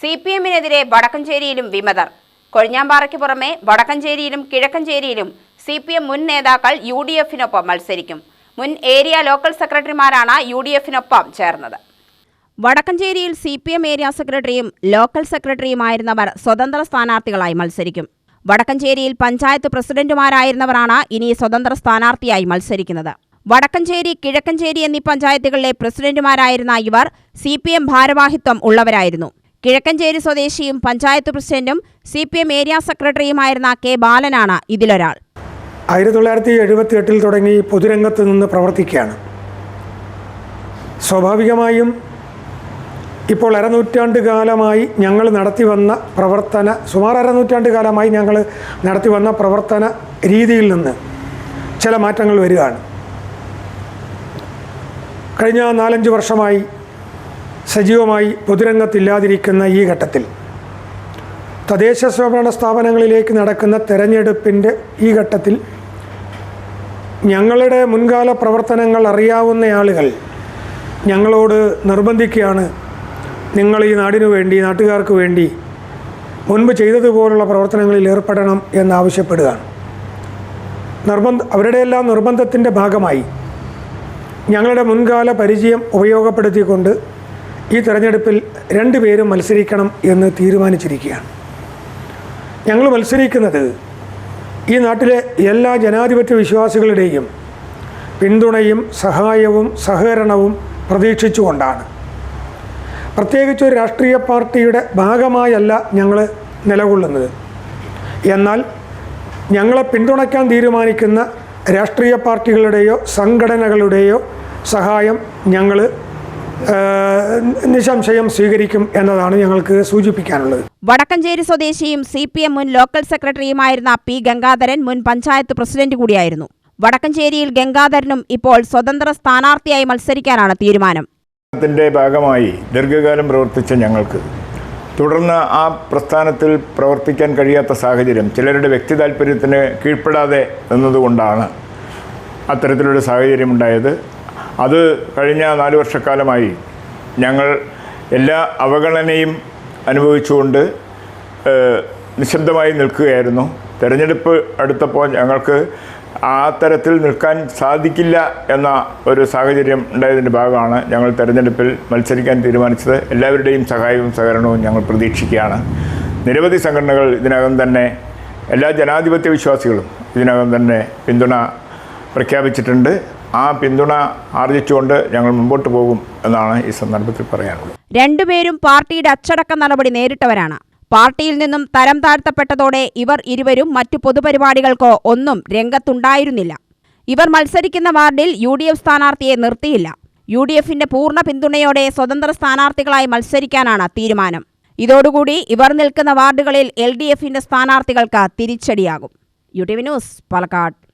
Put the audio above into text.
C P എമ്മിനെതിരെ വടക്കഞ്ചേരിയിലും വിമതർ. കൊഴിഞ്ഞാമ്പാറയ്ക്ക് പുറമെ വടക്കഞ്ചേരിയിലും കിഴക്കഞ്ചേരിയിലും സി പി എം മുൻ നേതാക്കൾ യു ഡി എഫിനൊപ്പം മത്സരിക്കും. മുൻ ഏരിയ ലോക്കൽ സെക്രട്ടറിമാരാണ് യു ഡി എഫിനൊപ്പം ചേർന്നത്. വടക്കഞ്ചേരിയിൽ സി പി എം ഏരിയ സെക്രട്ടറിയും ലോക്കൽ സെക്രട്ടറിയുമായിരുന്നവർ സ്വതന്ത്ര സ്ഥാനാർത്ഥികളായി മത്സരിക്കും. വടക്കഞ്ചേരിയിൽ പഞ്ചായത്ത് പ്രസിഡന്റുമാരായിരുന്നവരാണ് ഇനി സ്വതന്ത്ര സ്ഥാനാർത്ഥിയായി മത്സരിക്കുന്നത്. വടക്കഞ്ചേരി കിഴക്കഞ്ചേരി എന്നീ പഞ്ചായത്തുകളിലെ പ്രസിഡന്റുമാരായിരുന്ന ഇവർ സി പി എം ഭാരവാഹിത്വം ഉള്ളവരായിരുന്നു. കിഴക്കഞ്ചേരി സ്വദേശിയും panchayat president C P M area സെക്രട്ടറിയുമായിരുന്ന K ബാലനാണ് ഇതിലൊരാൾ. ആയിരത്തി തൊള്ളായിരത്തി എഴുപത്തി എട്ടിൽ തുടങ്ങി പൊതുരംഗത്ത് നിന്ന് പ്രവർത്തിക്കുകയാണ്. സ്വാഭാവികമായും ഇപ്പോൾ അരനൂറ്റാണ്ട് കാലമായി ഞങ്ങൾ നടത്തി വന്ന പ്രവർത്തന സുമാർ അരനൂറ്റാണ്ട് കാലമായി ഞങ്ങൾ നടത്തി വന്ന പ്രവർത്തന രീതിയിൽ നിന്ന് ചില മാറ്റങ്ങൾ വരികയാണ്. കഴിഞ്ഞ നാലഞ്ച് വർഷമായി സജീവമായി പൊതുരംഗത്തില്ലാതിരിക്കുന്ന ഈ ഘട്ടത്തിൽ. തദ്ദേശ സ്വയംഭരണ സ്ഥാപനങ്ങളിലേക്ക് നടക്കുന്ന തെരഞ്ഞെടുപ്പിന്റെ ഈ ഘട്ടത്തിൽ ഞങ്ങളുടെ മുൻകാല പ്രവർത്തനങ്ങൾ അറിയാവുന്ന ആളുകൾ ഞങ്ങളോട് നിർബന്ധിക്കുകയാണ്. നിങ്ങൾ ഈ നാടിനു വേണ്ടി നാട്ടുകാർക്ക് വേണ്ടി മുൻപ് ചെയ്തതുപോലുള്ള പ്രവർത്തനങ്ങളിൽ ഏർപ്പെടണം എന്നാവശ്യപ്പെടുകയാണ് നിർബന്ധ അവരുടെയെല്ലാം നിർബന്ധത്തിന്റെ ഭാഗമായി ഞങ്ങളുടെ മുൻകാല പരിചയം ഉപയോഗപ്പെടുത്തിക്കൊണ്ട് ഈ തെരഞ്ഞെടുപ്പിൽ രണ്ടുപേരും മത്സരിക്കണം എന്ന് തീരുമാനിച്ചിരിക്കുകയാണ്. ഞങ്ങൾ മത്സരിക്കുന്നത് ഈ നാട്ടിലെ എല്ലാ ജനാധിപത്യ വിശ്വാസികളുടെയും പിന്തുണയും സഹായവും സഹകരണവും പ്രതീക്ഷിച്ചുകൊണ്ടാണ്. പ്രത്യേകിച്ച് ഒരു രാഷ്ട്രീയ പാർട്ടിയുടെ ഭാഗമായല്ല ഞങ്ങൾ നിലകൊള്ളുന്നത്. എന്നാൽ ഞങ്ങളെ പിന്തുണയ്ക്കാൻ തീരുമാനിക്കുന്ന രാഷ്ട്രീയ പാർട്ടികളുടെയോ സംഘടനകളുടെയോ സഹായം ഞങ്ങൾ നിസ്സംശയം സ്വീകരിക്കും എന്നതാണ് ഞങ്ങൾക്ക് സൂചിപ്പിക്കാനുള്ളത്. വടക്കഞ്ചേരി സ്വദേശിയും സി പി എം മുൻ ലോക്കൽ സെക്രട്ടറിയുമായിരുന്ന പി ഗംഗാധരൻ മുൻ പഞ്ചായത്ത് പ്രസിഡന്റ് കൂടിയായിരുന്നു. വടക്കഞ്ചേരിയിൽ ഗംഗാധരനും ഇപ്പോൾ സ്വതന്ത്ര സ്ഥാനാർത്ഥിയായി മത്സരിക്കാനാണ് തീരുമാനം. ഭാഗമായി ദീർഘകാലം പ്രവർത്തിച്ച ഞങ്ങൾക്ക് തുടർന്ന് ആ പ്രസ്ഥാനത്തിൽ പ്രവർത്തിക്കാൻ കഴിയാത്ത സാഹചര്യം ചിലരുടെ വ്യക്തി താല്പര്യത്തിന് കീഴ്പ്പെടാതെ നിന്നതുകൊണ്ടാണ് അത്തരത്തിലൊരു സാഹചര്യം ഉണ്ടായത് അത് കഴിഞ്ഞ നാല് വർഷക്കാലമായി ഞങ്ങൾ എല്ലാ അവഗണനയും അനുഭവിച്ചുകൊണ്ട് നിശബ്ദമായി നിൽക്കുകയായിരുന്നു. തെരഞ്ഞെടുപ്പ് അടുത്തപ്പോൾ ഞങ്ങൾക്ക് ആ തരത്തിൽ നിൽക്കാൻ സാധിക്കില്ല എന്ന ഒരു സാഹചര്യം ഉണ്ടായതിന്റെ ഭാഗമാണ് ഞങ്ങൾ തെരഞ്ഞെടുപ്പിൽ മത്സരിക്കാൻ തീരുമാനിച്ചത്. എല്ലാവരുടെയും സഹായവും സഹകരണവും ഞങ്ങൾ പ്രതീക്ഷിക്കുകയാണ്. നിരവധി സംഘടനകൾ ഇതിനകം തന്നെ എല്ലാ ജനാധിപത്യ വിശ്വാസികളും ഇതിനകം തന്നെ പിന്തുണ പ്രഖ്യാപിച്ചിട്ടുണ്ട്. ആ പിന്തുണ ആർജിച്ചുകൊണ്ട് ഞങ്ങൾ മുമ്പോട്ട് പോകും എന്നാണ് ഈ സന്ദർഭത്തിൽ പറയാനുള്ളത്. രണ്ടുപേരും പാർട്ടിയുടെ അച്ചടക്ക നടപടി നേരിട്ടവരാണ്. പാർട്ടിയിൽ നിന്നും തരം താഴ്ത്തപ്പെട്ടതോടെ ഇവർ ഇരുവരും മറ്റു പൊതുപരിപാടികൾക്കോ ഒന്നും രംഗത്തുണ്ടായിരുന്നില്ല. ഇവർ മത്സരിക്കുന്ന വാർഡിൽ യു ഡി എഫ് സ്ഥാനാർത്ഥിയെ നിർത്തിയില്ല. യു ഡി എഫിന്റെ പൂർണ പിന്തുണയോടെ സ്വതന്ത്ര സ്ഥാനാർത്ഥികളായി മത്സരിക്കാനാണ് തീരുമാനം. ഇതോടുകൂടി ഇവർ നിൽക്കുന്ന വാർഡുകളിൽ എൽ ഡി എഫിന്റെ സ്ഥാനാർത്ഥികൾക്ക് തിരിച്ചടിയാകും. U T V news Palakkad.